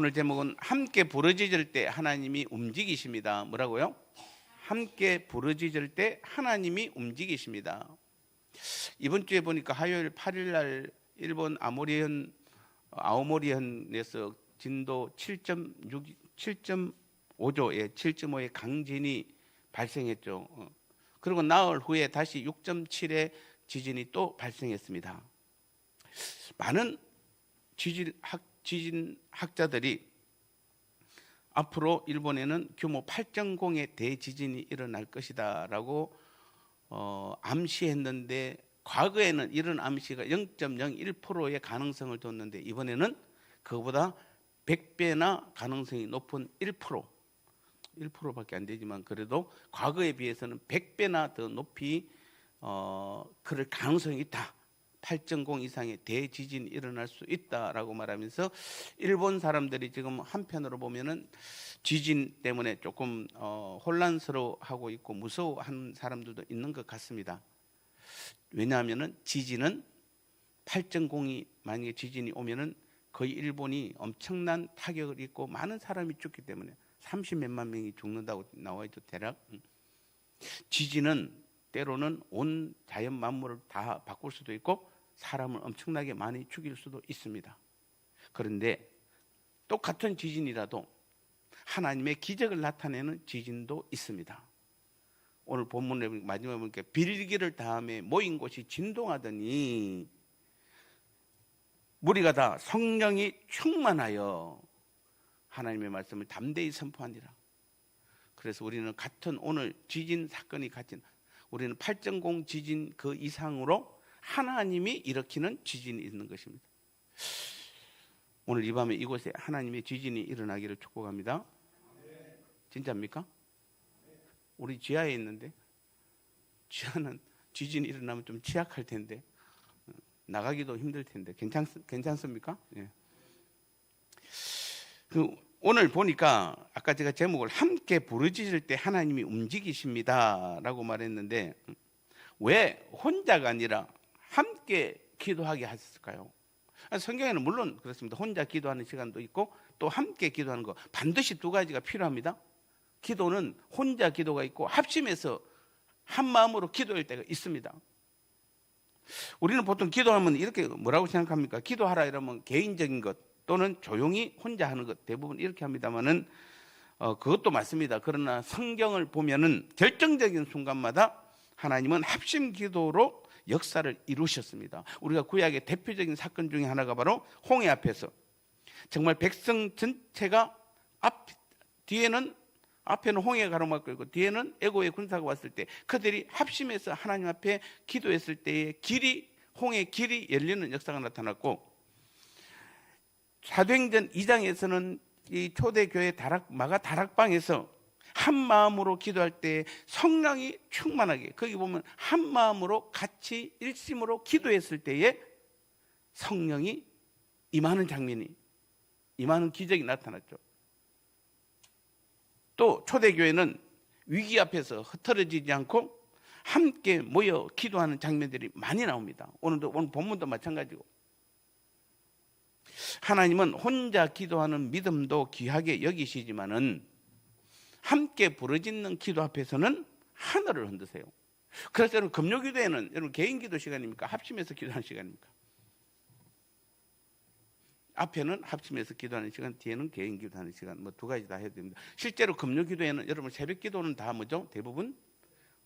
오늘 제목은 함께 부르짖을 때 하나님이 움직이십니다. 뭐라고요? 함께 부르짖을 때 하나님이 움직이십니다. 이번 주에 보니까 화요일 8일 날 일본 아모리현 아오모리현에서 진도 7.6 7.5조의 7.5의 강진이 발생했죠. 어. 그리고 나흘 후에 다시 6.7의 지진이 또 발생했습니다. 많은 지진학 지진학자들이 앞으로 일본에는 규모 8.0의 대지진이 일어날 것이다라고 어, 암시했는데 과거에는 이런 암시가 0.01%의 가능성을 뒀는데 이번에는 그보다 100배나 가능성이 높은 1% 1%밖에 안 되지만 그래도 과거에 비해서는 100배나 더 높이 어, 그럴 가능성이 있다. 8.0 이상의 대지진이 일어날 수 있다라고 말하면서 일본 사람들이 지금 한편으로 보면은 지진 때문에 조금 어, 혼란스러워하고 있고 무서워하는 사람들도 있는 것 같습니다. 왜냐하면은 지진은 8.0이 만약에 지진이 오면은 거의 일본이 엄청난 타격을 입고 많은 사람이 죽기 때문에 30몇만 명이 죽는다고 나와 있죠 대략. 음. 지진은 때로는 온 자연 만물을 다 바꿀 수도 있고 사람을 엄청나게 많이 죽일 수도 있습니다. 그런데 똑같은 지진이라도 하나님의 기적을 나타내는 지진도 있습니다. 오늘 본문에 마지막에 보니까 빌기를 다음에 모인 곳이 진동하더니 무리가 다 성령이 충만하여 하나님의 말씀을 담대히 선포하니라. 그래서 우리는 같은 오늘 지진 사건이 같은 우리는 8.0 지진 그 이상으로 하나님이 일으키는 지진이 있는 것입니다. 오늘 이 밤에 이곳에 하나님의 지진이 일어나기를 축복합니다. 진짜입니까? 우리 지하에 있는데 지하는 지진이 일어나면 좀 취약할 텐데 나가기도 힘들 텐데 괜찮 괜찮습니까? 예. 그 오늘 보니까 아까 제가 제목을 함께 부르짖을 때 하나님이 움직이십니다라고 말했는데 왜 혼자가 아니라 함께 기도하게 하셨을까요? 성경에는 물론 그렇습니다. 혼자 기도하는 시간도 있고 또 함께 기도하는 거 반드시 두 가지가 필요합니다. 기도는 혼자 기도가 있고 합심해서 한 마음으로 기도할 때가 있습니다. 우리는 보통 기도하면 이렇게 뭐라고 생각합니까? 기도하라 이러면 개인적인 것 또는 조용히 혼자 하는 것 대부분 이렇게 합니다만은 어, 그것도 맞습니다. 그러나 성경을 보면은 결정적인 순간마다 하나님은 합심 기도로 역사를 이루셨습니다. 우리가 구약의 대표적인 사건 중에 하나가 바로 홍해 앞에서 정말 백성 전체가 앞 뒤에는 앞에는 홍해가 가로막고 있고 뒤에는 애고의 군사가 왔을 때 그들이 합심해서 하나님 앞에 기도했을 때에 길이 홍해 길이 열리는 역사가 나타났고 사도행전 2장에서는 이 초대교회 다락 마가 다락방에서 한 마음으로 기도할 때 성령이 충만하게 거기 보면 한 마음으로 같이 일심으로 기도했을 때에 성령이 임하는 장면이 임하는 기적이 나타났죠. 또 초대교회는 위기 앞에서 흩어지지 않고 함께 모여 기도하는 장면들이 많이 나옵니다. 오늘도 오늘 본문도 마찬가지고 하나님은 혼자 기도하는 믿음도 귀하게 여기시지만은 함께 부르짖는 기도 앞에서는 하늘을 흔드세요. 그래서 여러분 금요기도에는 여러분 개인 기도 시간입니까? 합심해서 기도하는 시간입니까? 앞에는 합심해서 기도하는 시간, 뒤에는 개인 기도하는 시간, 뭐 두 가지 다 해야 됩니다. 실제로 금요기도에는 여러분 새벽 기도는 다 뭐죠? 대부분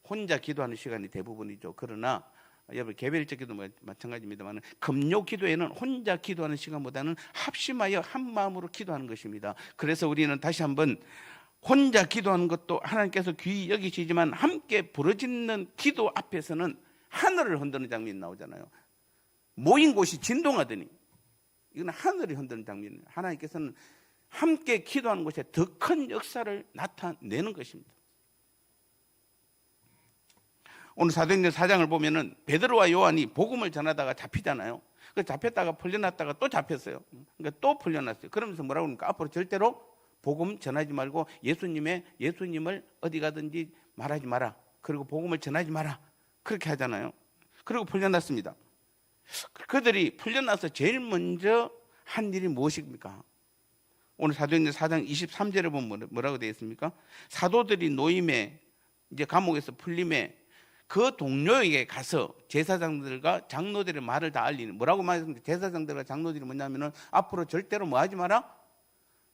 혼자 기도하는 시간이 대부분이죠. 그러나 여러분 개별적 기도 뭐 마찬가지입니다만 금요 기도에는 혼자 기도하는 시간보다는 합심하여 한 마음으로 기도하는 것입니다. 그래서 우리는 다시 한번 혼자 기도하는 것도 하나님께서 귀히 여기시지만 함께 부르짖는 기도 앞에서는 하늘을 흔드는 장면이 나오잖아요. 모인 곳이 진동하더니 이건 하늘이 흔드는 장면이에요. 하나님께서는 함께 기도하는 곳에 더 큰 역사를 나타내는 것입니다. 오늘 사도행전 4장을 보면은 베드로와 요한이 복음을 전하다가 잡히잖아요. 그 잡혔다가 풀려났다가 또 잡혔어요. 그러니까 또 풀려났어요. 그러면서 뭐라고 그러니까 앞으로 절대로 복음 전하지 말고 예수님의 예수님을 어디 가든지 말하지 마라. 그리고 복음을 전하지 마라. 그렇게 하잖아요. 그리고 풀려났습니다. 그들이 풀려나서 제일 먼저 한 일이 무엇입니까? 오늘 사도행전 4장 23절에 보면 뭐라- 뭐라고 되어 있습니까? 사도들이 노임에 이제 감옥에서 풀림에 그 동료에게 가서 제사장들과 장로들의 말을 다 알리는 뭐라고 말했습니까? 제사장들과 장로들이 뭐냐면은 앞으로 절대로 뭐 하지 마라.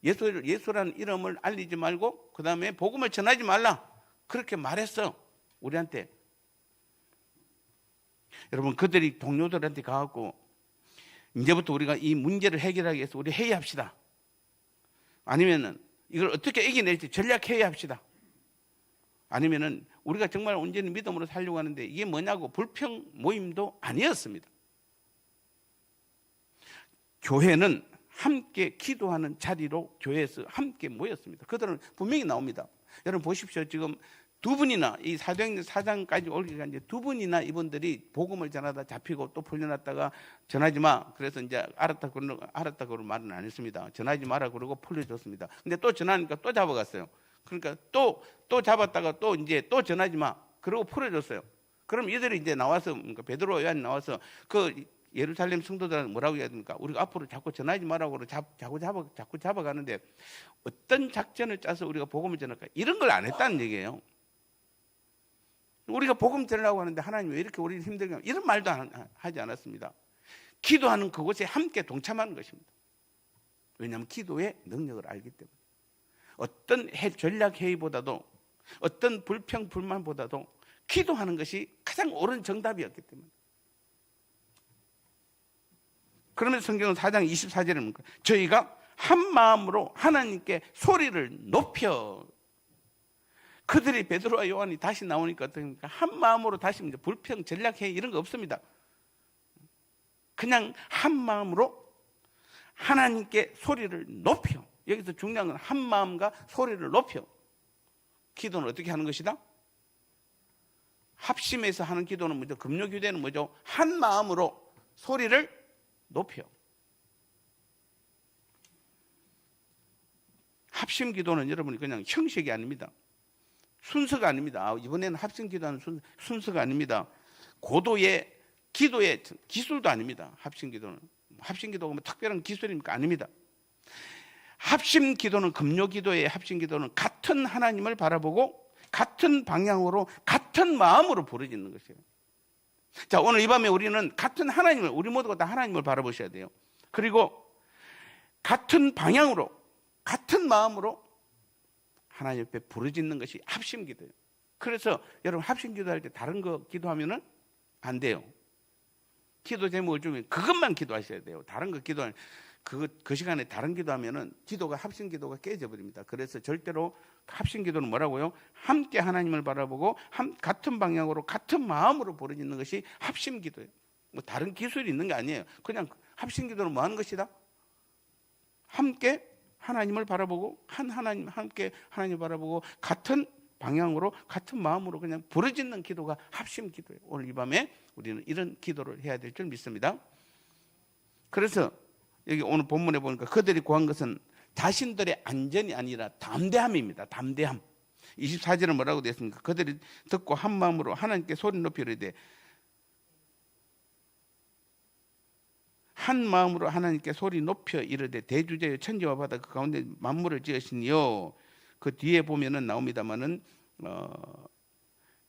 예수 예수라는 이름을 알리지 말고 그 다음에 복음을 전하지 말라. 그렇게 말했어 우리한테. 여러분 그들이 동료들한테 가갖고 이제부터 우리가 이 문제를 해결하기 위해서 우리 회의합시다. 아니면은 이걸 어떻게 이겨낼지 전략 회의 합시다. 아니면은 우리가 정말 온전히 믿음으로 살려고 하는데 이게 뭐냐고 불평 모임도 아니었습니다. 교회는 함께 기도하는 자리로 교회에서 함께 모였습니다. 그들은 분명히 나옵니다. 여러분 보십시오. 지금 두 분이나 이 사도행전 사장까지 올기가 이제 두 분이나 이분들이 복음을 전하다 잡히고 또 풀려났다가 전하지 마. 그래서 이제 알았다 그러 알았다 그런 말은 안 했습니다. 전하지 마라 그러고 풀려줬습니다. 근데 또 전하니까 또 잡아갔어요. 그러니까 또또 잡았다가 또 이제 또 전하지 마. 그러고 풀어줬어요. 그럼 이들이 이제 나와서 그러니까 베드로 요한이 나와서 그 예루살렘 성도들은 뭐라고 해야 됩니까? 우리가 앞으로 자꾸 전하지 말라고 잡, 자꾸 잡아 자꾸 잡아가는데 어떤 작전을 짜서 우리가 복음을 전할까? 이런 걸 안 했다는 얘기예요. 우리가 복음 전하려고 하는데 하나님 왜 이렇게 우리를 힘들게 하냐? 이런 말도 안- 하지 않았습니다. 기도하는 그곳에 함께 동참하는 것입니다. 왜냐하면 기도의 능력을 알기 때문에 어떤 해- 전략 회의보다도 어떤 불평 불만보다도 기도하는 것이 가장 옳은 정답이었기 때문에 그러면서 성경은 4장 24절에 뭡니까? 저희가 한 마음으로 하나님께 소리를 높여 그들이 베드로와 요한이 다시 나오니까 어떻습니까? 한 마음으로 다시 이제 불평 전략회 이런 거 없습니다. 그냥 한 마음으로 하나님께 소리를 높여 여기서 중요한 건 한 마음과 소리를 높여 기도는 어떻게 하는 것이다? 합심해서 하는 기도는 뭐죠? 금요 기도는 뭐죠? 한 마음으로 소리를 높여. 합심 기도는 여러분이 그냥 형식이 아닙니다. 순서가 아닙니다. 아, 이번에는 합심 기도하는 순, 순서가 아닙니다. 고도의 기도의 기술도 아닙니다. 합심 기도는. 합심 기도가 뭐 특별한 기술입니까? 아닙니다. 합심 기도는 금요 기도의 합심 기도는 같은 하나님을 바라보고 같은 방향으로 같은 마음으로 부르짖는 것이에요. 자, 오늘 이 밤에 우리는 같은 하나님을 우리 모두가 다 하나님을 바라보셔야 돼요. 그리고 같은 방향으로 같은 마음으로 하나님 옆에 부르짖는 것이 합심 기도예요. 그래서 여러분 합심 기도할 때 다른 거 기도하면은 안 돼요. 기도 제목을 주면 그것만 기도하셔야 돼요. 다른 거 기도할 그, 그 시간에 다른 기도하면은 기도가 합심 기도가 깨져 버립니다. 그래서 절대로 합심 기도는 뭐라고요? 함께 하나님을 바라보고 함, 같은 방향으로 같은 마음으로 부르짖는 것이 합심 기도예요. 뭐 다른 기술이 있는 게 아니에요. 그냥 합심 기도는 뭐 하는 것이다? 함께 하나님을 바라보고 한 하나님 함께 하나님을 바라보고 같은 방향으로 같은 마음으로 그냥 부르짖는 기도가 합심 기도예요. 오늘 이 밤에 우리는 이런 기도를 해야 될 줄 믿습니다. 그래서 여기 오늘 본문에 보니까 그들이 구한 것은 자신들의 안전이 아니라 담대함입니다. 담대함. 24절은 뭐라고 되어 있습니까? 그들이 듣고 한 마음으로 하나님께 소리 높이 이르되 한 마음으로 하나님께 소리 높여 이르되 대주제여 천지와 바다 그 가운데 만물을 지으시니요. 그 뒤에 보면은 나옵니다마는 어,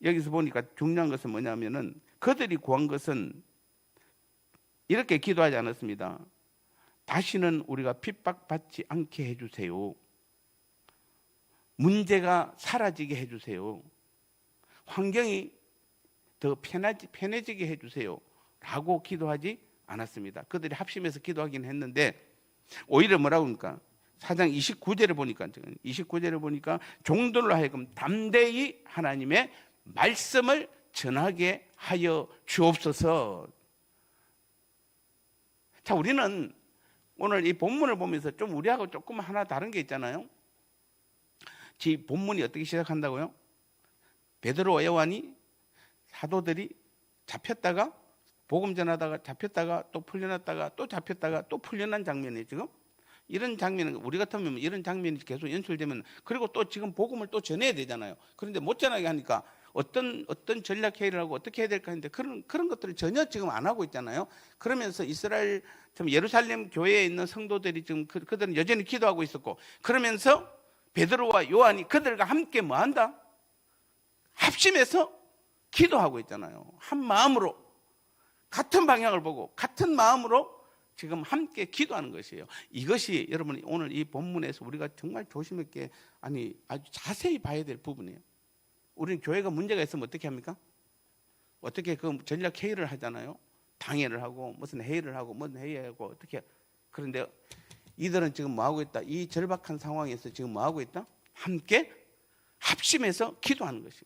여기서 보니까 중요한 것은 뭐냐면은 그들이 구한 것은 이렇게 기도하지 않았습니다. 다시는 우리가 핍박받지 않게 해주세요. 문제가 사라지게 해주세요. 환경이 더 편하지, 편해지게 해주세요. 라고 기도하지 않았습니다. 그들이 합심해서 기도하긴 했는데 오히려 뭐라고 합니까? 사장 29절에 보니까 29절에 보니까 종들로 하여금 담대히 하나님의 말씀을 전하게 하여 주옵소서. 자, 우리는 오늘 이 본문을 보면서 좀 우리하고 조금 하나 다른 게 있잖아요. 지 본문이 어떻게 시작한다고요? 베드로와 요한이 사도들이 잡혔다가 복음 전하다가 잡혔다가 또 풀려났다가 또 잡혔다가 또 풀려난 장면이에요 지금 이런 장면은 우리 같으면 이런 장면이 계속 연출되면 그리고 또 지금 복음을 또 전해야 되잖아요 그런데 못 전하게 하니까 어떤 어떤 전략 회의를 하고 어떻게 해야 될까 했는데 그런 그런 것들을 전혀 지금 안 하고 있잖아요. 그러면서 이스라엘 참 예루살렘 교회에 있는 성도들이 지금 그, 그들은 여전히 기도하고 있었고 그러면서 베드로와 요한이 그들과 함께 뭐 한다? 합심해서 기도하고 있잖아요. 한 마음으로 같은 방향을 보고 같은 마음으로 지금 함께 기도하는 것이에요. 이것이 여러분 오늘 이 본문에서 우리가 정말 조심했게 아니 아주 자세히 봐야 될 부분이에요. 우리는 교회가 문제가 있으면 어떻게 합니까? 어떻게 그 전략 회의를 하잖아요. 당회를 하고 무슨 회의를 하고 무슨 회의하고 어떻게 그런데 이들은 지금 뭐 하고 있다? 이 절박한 상황에서 지금 뭐 하고 있다? 함께 합심해서 기도하는 것이에요.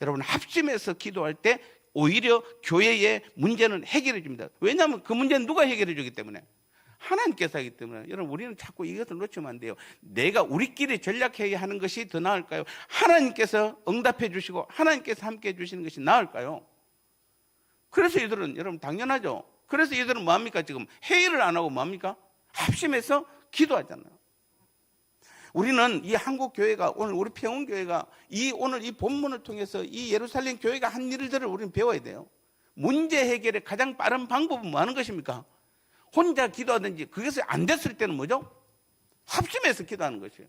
여러분 합심해서 기도할 때 오히려 교회의 문제는 해결해 줍니다. 왜냐하면 그 문제는 누가 해결해 주기 때문에 하나님께서 하기 때문에 여러분 우리는 자꾸 이것을 놓치면 안 돼요. 내가 우리끼리 전략회의 하는 것이 더 나을까요? 하나님께서 응답해 주시고 하나님께서 함께 해 주시는 것이 나을까요? 그래서 이들은 여러분 당연하죠. 그래서 이들은 뭐합니까 지금 회의를 안 하고 뭐합니까? 합심해서 기도하잖아요. 우리는 이 한국 교회가 오늘 우리 평원 교회가 이 오늘 이 본문을 통해서 이 예루살렘 교회가 한 일들을 우리는 배워야 돼요. 문제 해결의 가장 빠른 방법은 뭐 하는 것입니까? 혼자 기도하든지 그것이 안 됐을 때는 뭐죠? 합심해서 기도하는 것이에요.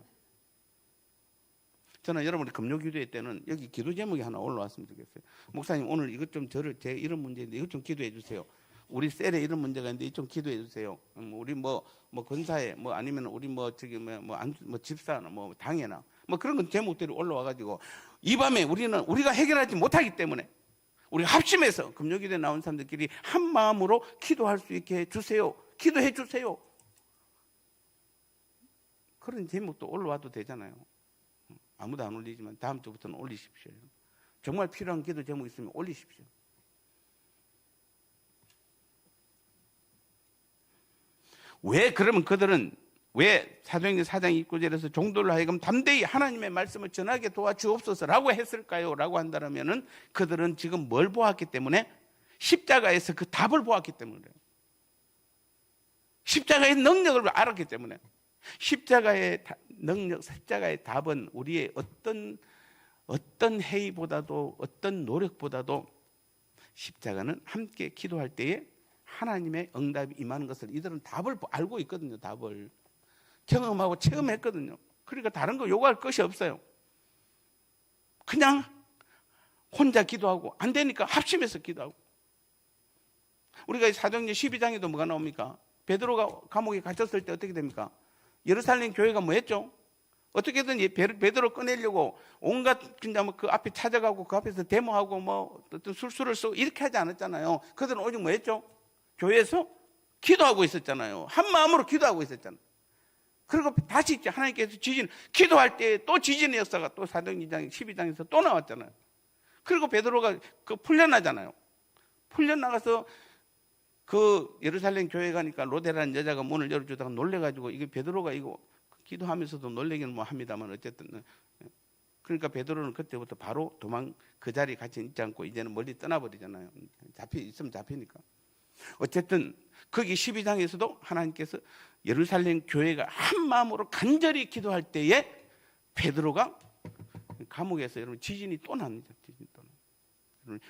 저는 여러분이 금요 기도회 때는 여기 기도 제목이 하나 올라왔으면 좋겠어요. 목사님 오늘 이것 좀 저를 제 이런 문제인데 이것 좀 기도해 주세요. 우리 셀에 이런 문제가 있는데 좀 기도해 주세요. 음, 우리 뭐뭐 건사에 뭐 아니면 우리 뭐 저기 뭐뭐 뭐 집사나 뭐 당회나 뭐 그런 건 제목대로 올라와 가지고 이 밤에 우리는 우리가 해결하지 못하기 때문에 우리가 합심해서 금요기도에 나온 사람들끼리 한 마음으로 기도할 수 있게 해 주세요. 기도해 주세요. 그런 제목도 올라와도 되잖아요. 아무도 안 올리지만 다음 주부터는 올리십시오. 정말 필요한 기도 제목 있으면 올리십시오. 왜 그러면 그들은 왜 사도행전 4장 29절에서 종들로 하여금 담대히 하나님의 말씀을 전하게 도와주옵소서라고 했을까요? 라고 한다면은 그들은 지금 뭘 보았기 때문에 십자가에서 그 답을 보았기 때문에. 십자가의 능력을 알았기 때문에 십자가의 다- 능력, 십자가의 답은 우리의 어떤 어떤 회의보다도 어떤 노력보다도 십자가는 함께 기도할 때에 하나님의 응답이 임하는 것을 이들은 답을 알고 있거든요. 답을 경험하고 체험했거든요. 그러니까 다른 거 요구할 것이 없어요. 그냥 혼자 기도하고 안 되니까 합심해서 기도하고. 우리가 사도행전 12장에도 뭐가 나옵니까? 베드로가 감옥에 갇혔을 때 어떻게 됩니까? 예루살렘 교회가 뭐 했죠? 어떻게든 베드로 꺼내려고 온갖 진짜 뭐 그 앞에 찾아가고 그 앞에서 데모하고 뭐 어떤 술수를 쓰고 이렇게 하지 않았잖아요. 그들은 오직 뭐 했죠? 교회에서 기도하고 있었잖아요. 한 마음으로 기도하고 있었잖아요. 그리고 다시 하나님께서 지진, 기도할 때 또 지진의 역사가 또 사도행전 12장에서 또 나왔잖아요. 그리고 베드로가 그 풀려나잖아요. 풀려나가서 그 예루살렘 교회 가니까 로데라는 여자가 문을 열어주다가 놀래가지고 이게 베드로가 이거 기도하면서도 놀래기는 뭐 합니다만 어쨌든 그러니까 베드로는 그때부터 바로 도망 그 자리에 같이 있지 않고 이제는 멀리 떠나버리잖아요. 잡히 있으면 잡히니까. 어쨌든 거기 12장에서도 하나님께서 예루살렘 교회가 한 마음으로 간절히 기도할 때에 베드로가 감옥에서 여러분 지진이 또 납니다. 지진이 또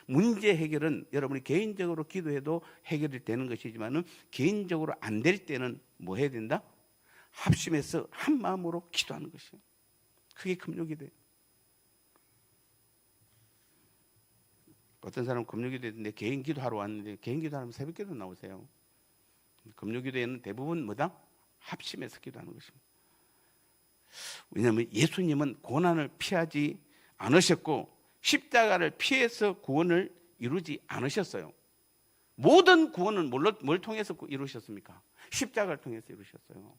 문제 해결은 여러분이 개인적으로 기도해도 해결이 되는 것이지만은 개인적으로 안 될 때는 뭐 해야 된다? 합심해서 한 마음으로 기도하는 것이에요. 그게 금요기도예요. 어떤 사람은 금요기도에 개인 기도하러 왔는데 개인 기도하면 새벽 기도 나오세요. 금요기도에는 대부분 뭐다? 합심해서 기도하는 것입니다. 왜냐하면 예수님은 고난을 피하지 않으셨고 십자가를 피해서 구원을 이루지 않으셨어요. 모든 구원은 뭘 통해서 이루셨습니까? 십자가를 통해서 이루셨어요.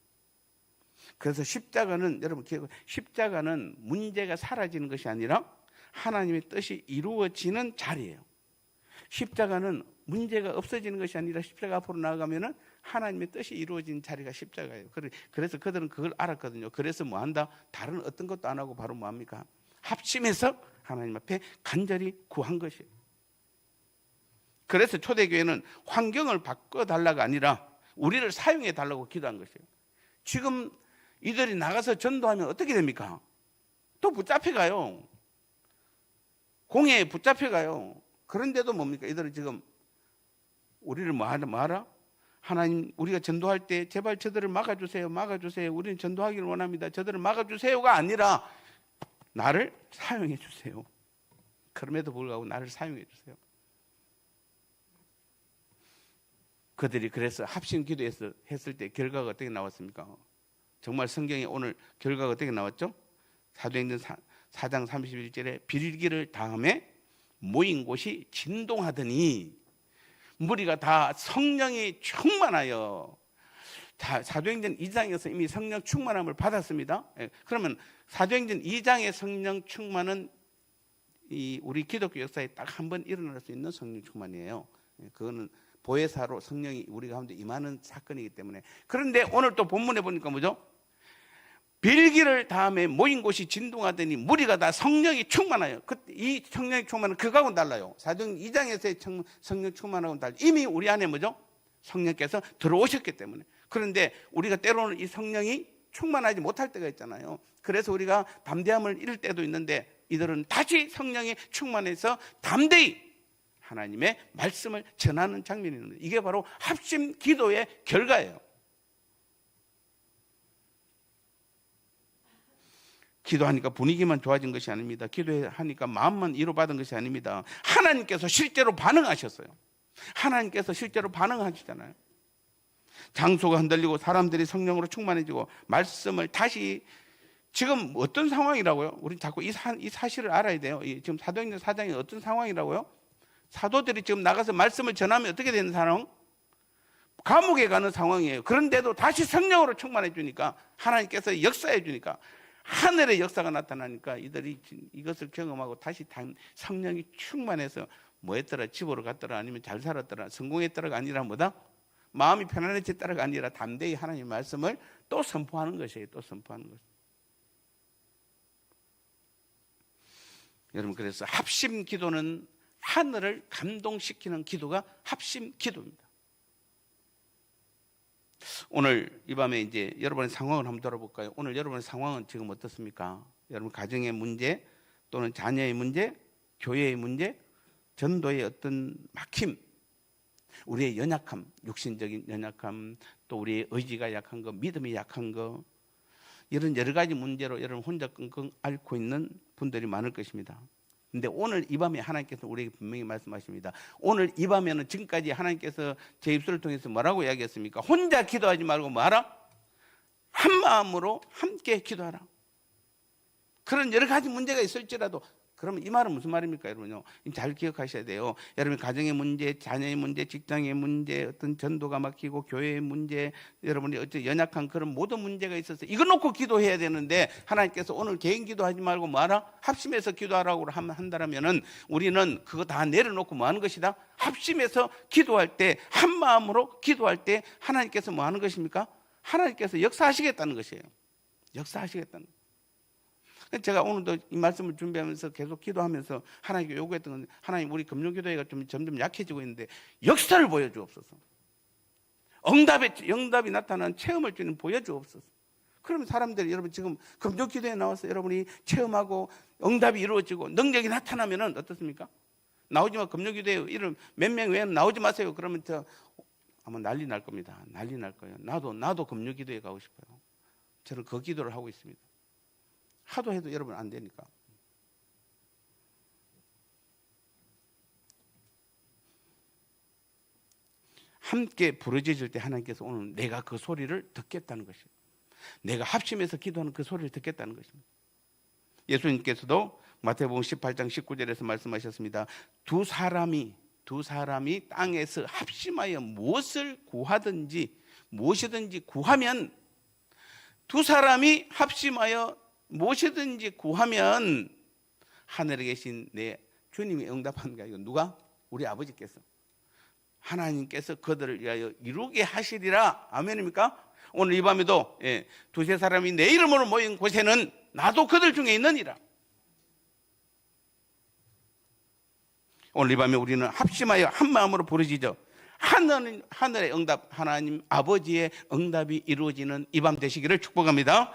그래서 십자가는 여러분 기억 십자가는 문제가 사라지는 것이 아니라 하나님의 뜻이 이루어지는 자리예요. 십자가는 문제가 없어지는 것이 아니라 십자가 앞으로 나아가면은 하나님의 뜻이 이루어진 자리가 십자가예요. 그래- 그래서 그들은 그걸 알았거든요. 그래서 뭐 한다? 다른 어떤 것도 안 하고 바로 뭐 합니까? 합심해서 하나님 앞에 간절히 구한 것이에요. 그래서 초대교회는 환경을 바꿔달라가 아니라 우리를 사용해 달라고 기도한 것이에요. 지금 이들이 나가서 전도하면 어떻게 됩니까? 또 붙잡혀가요. 공해에 붙잡혀가요. 그런데도 뭡니까? 이들은 지금 우리를 뭐 하라? 뭐 하라? 하나님 우리가 전도할 때 제발 저들을 막아주세요. 막아주세요. 우리는 전도하기를 원합니다. 저들을 막아주세요가 아니라 나를 사용해 주세요. 그럼에도 불구하고 나를 사용해 주세요. 그들이 그래서 합심 기도해서 했을 때 결과가 어떻게 나왔습니까? 정말 성경에 오늘 결과가 어떻게 나왔죠? 사도행전 4, 장 31절에 빌기를 다음에 모인 곳이 진동하더니 무리가 다 성령이 충만하여 다 사도행전 2장에서 이미 성령 충만함을 받았습니다. 예, 그러면 사도행전 2장의 성령 충만은 이 우리 기독교 역사에 딱 한 번 일어날 수 있는 성령 충만이에요. 예, 그거는 보혜사로 성령이 우리 가운데 임하는 사건이기 때문에 그런데 오늘 또 본문에 보니까 뭐죠? 빌기를 다음에 모인 곳이 진동하더니 무리가 다 성령이 충만하여 그때 이 성령이 충만은 그거하고는 달라요. 사도행 2장에서의 청- 성령 충만하고는 달라. 이미 우리 안에 뭐죠? 성령께서 들어오셨기 때문에. 그런데 우리가 때로는 이 성령이 충만하지 못할 때가 있잖아요. 그래서 우리가 담대함을 잃을 때도 있는데 이들은 다시 성령이 충만해서 담대히 하나님의 말씀을 전하는 장면이 있는 거예요. 이게 바로 합심 기도의 결과예요. 기도하니까 분위기만 좋아진 것이 아닙니다. 기도하니까 마음만 위로받은 것이 아닙니다. 하나님께서 실제로 반응하셨어요. 하나님께서 실제로 반응하시잖아요. 장소가 흔들리고 사람들이 성령으로 충만해지고 말씀을 다시 지금 어떤 상황이라고요? 우리 자꾸 이, 사, 이 사실을 알아야 돼요. 이 지금 사도행전 사장이 어떤 상황이라고요? 사도들이 지금 나가서 말씀을 전하면 어떻게 되는 상황? 감옥에 가는 상황이에요. 그런데도 다시 성령으로 충만해 주니까 하나님께서 역사해 주니까 하늘의 역사가 나타나니까 이들이 이것을 경험하고 다시 당- 성령이 충만해서 뭐 했더라 집으로 갔더라 아니면 잘 살았더라 성공했더라가 아니라 뭐다? 마음이 편안해졌더라가 아니라 담대히 하나님 말씀을 또 선포하는 것이에요 또 선포하는 것. 여러분 그래서 합심 기도는 하늘을 감동시키는 기도가 합심 기도입니다 오늘 이 밤에 이제 여러분의 상황을 한번 돌아볼까요? 오늘 여러분의 상황은 지금 어떻습니까? 여러분 가정의 문제 또는 자녀의 문제, 교회의 문제, 전도의 어떤 막힘, 우리의 연약함, 육신적인 연약함, 또 우리의 의지가 약한 거, 믿음이 약한 거 이런 여러 가지 문제로 여러분 혼자 끙끙 앓고 있는 분들이 많을 것입니다. 근데 오늘 이 밤에 하나님께서 우리에게 분명히 말씀하십니다. 오늘 이 밤에는 지금까지 하나님께서 제 입술을 통해서 뭐라고 이야기했습니까? 혼자 기도하지 말고 뭐하라? 한 마음으로 함께 기도하라. 그런 여러 가지 문제가 있을지라도 그러면 이 말은 무슨 말입니까, 여러분요? 잘 기억하셔야 돼요. 여러분 가정의 문제, 자녀의 문제, 직장의 문제, 어떤 전도가 막히고 교회의 문제, 여러분이 어떤 연약한 그런 모든 문제가 있어서 이거 놓고 기도해야 되는데 하나님께서 오늘 개인 기도하지 말고 뭐하라? 합심해서 기도하라고 함- 한다면은 우리는 그거 다 내려놓고 뭐 하는 것이다? 합심해서 기도할 때 한 마음으로 기도할 때 하나님께서 뭐 하는 것입니까? 하나님께서 역사하시겠다는 것이에요. 역사하시겠다는. 제가 오늘도 이 말씀을 준비하면서 계속 기도하면서 하나님께 요구했던 건 하나님 우리 금융기도회가 좀 점점 약해지고 있는데 역사를 보여주옵소서. 응답의 응답이 나타나는 체험을 주는 보여주옵소서. 그러면 사람들이 여러분 지금 금융기도에 나와서 여러분이 체험하고 응답이 이루어지고 능력이 나타나면은 어떻습니까? 나오지 마 금융기도회 이름 몇 명 외에는 나오지 마세요. 그러면 저 아마 난리 날 겁니다. 난리 날 거예요. 나도 나도 금융기도에 가고 싶어요. 저는 그 기도를 하고 있습니다. 하도 해도 여러분 안 되니까. 함께 부르짖을 때 하나님께서 오늘 내가 그 소리를 듣겠다는 것입니다. 내가 합심해서 기도하는 그 소리를 듣겠다는 것입니다. 예수님께서도 마태복음 18장 19절에서 말씀하셨습니다. 두 사람이 두 사람이 땅에서 합심하여 무엇을 구하든지 무엇이든지 구하면 두 사람이 합심하여 무엇이든지 구하면 하늘에 계신 내 주님이 응답하는 게 아니고 누가? 우리 아버지께서 하나님께서 그들을 위하여 이루게 하시리라 아멘입니까? 오늘 이 밤에도 예, 두세 사람이 내 이름으로 모인 곳에는 나도 그들 중에 있느니라 오늘 이 밤에 우리는 합심하여 한 마음으로 부르짖어 하늘, 하늘의 응답 하나님 아버지의 응답이 이루어지는 이 밤 되시기를 축복합니다